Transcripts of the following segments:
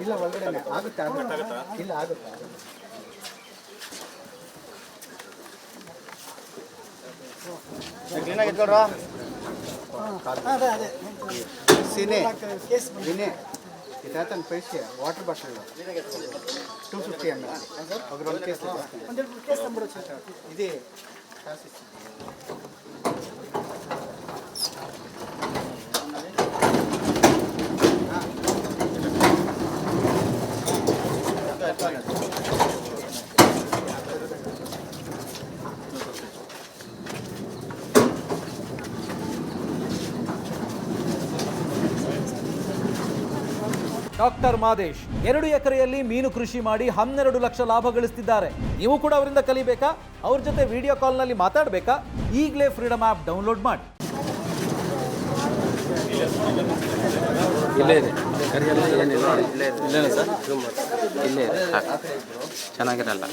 ಇಲ್ಲ ಒಳಗಡೆ ಆಗುತ್ತೆ ಆಗುತ್ತೆ ಇಲ್ಲ ಆಗುತ್ತೆ ಕ್ಲೀನಾಗಿ ಎತ್ಕೊಳ್ರ ಅದೇ ಅದೇ ಸೀನೆ ಕೇಸ್ ವಿನೆ ಇದಾತನ ಪೈಸೆ water bottle two fifty M L ಅದ್ರೊಂದು case ಒಂದೆರಡು ಕೇಸ್ ನಂಬರ್ ಇದೆ ಡಾಕ್ಟರ್ ಮಾದೇಶ್. ಎರಡು ಎಕರೆಯಲ್ಲಿ ಮೀನು ಕೃಷಿ ಮಾಡಿ ಹನ್ನೆರಡು ಲಕ್ಷ ಲಾಭ ಗಳಿಸ್ತಿದ್ದಾರೆ. ನೀವು ಕೂಡ ಅವರಿಂದ ಕಲಿಬೇಕಾ? ಅವ್ರ ಜೊತೆ ವಿಡಿಯೋ ಕಾಲ್ನಲ್ಲಿ ಮಾತಾಡಬೇಕಾ? ಈಗಲೇ ಫ್ರೀಡಮ್ ಆ್ಯಪ್ ಡೌನ್ಲೋಡ್ ಮಾಡಿ. ಸರ್? ಇಲ್ಲೇ ಇದೆ. ಚೆನ್ನಾಗಿರಲ್ಲ.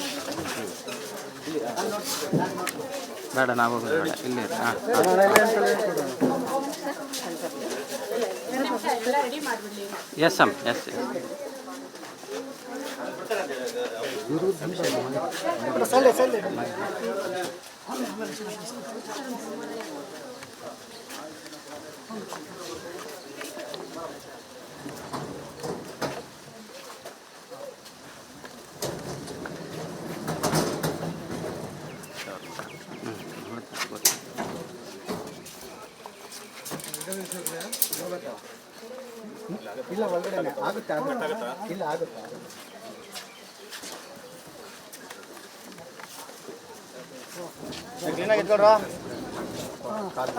ಬೇಡ, ನಾವು ಇಲ್ಲೇ ಇದೆ. ಹಾಂ. ಎಸ್ ಅಮ್ ಎಸ್ ಸಲ್ಲೆ ಸಲ್ಲೆ ಇಲ್ಲ ಒಳಗಡೆ ಆಗುತ್ತೆ? ಇಲ್ಲ ಆಗುತ್ತೆ? ಕ್ಲೀನಾಗಿ ಎತ್ಕೊಳ್ರ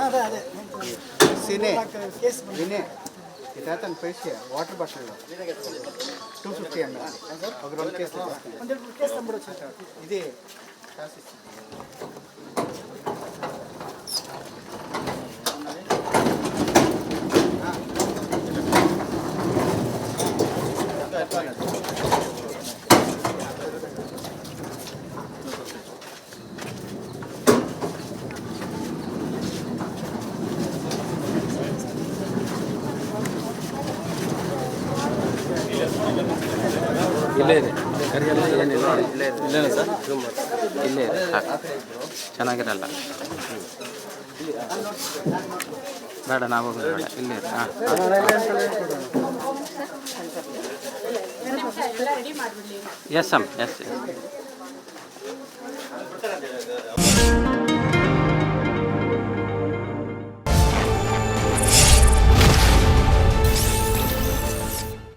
ಅದೇ ಅದೇ. ಸೀನೆ ಇದಾತನ ಪೈಸೆ water bottle two fifty M L ಅದ್ರೊಂದು case ಒಂದೆರಡು ಕೇಸ್ ನಂಬರ್ ಇದೆ. ಇಲ್ಲೇ ಇದೆ. ಇಲ್ಲೇ ಇಲ್ಲೇನೆ ಸರ್? ಇಲ್ಲೇ ಚೆನ್ನಾಗಿರಲ್ಲ. ಬೇಡ ನಾವು ಬೇಡ. ಇಲ್ಲೇ ಇದೆ. ಹಾಂ. ಎಸ್ ಅಮ್ ಎಸ್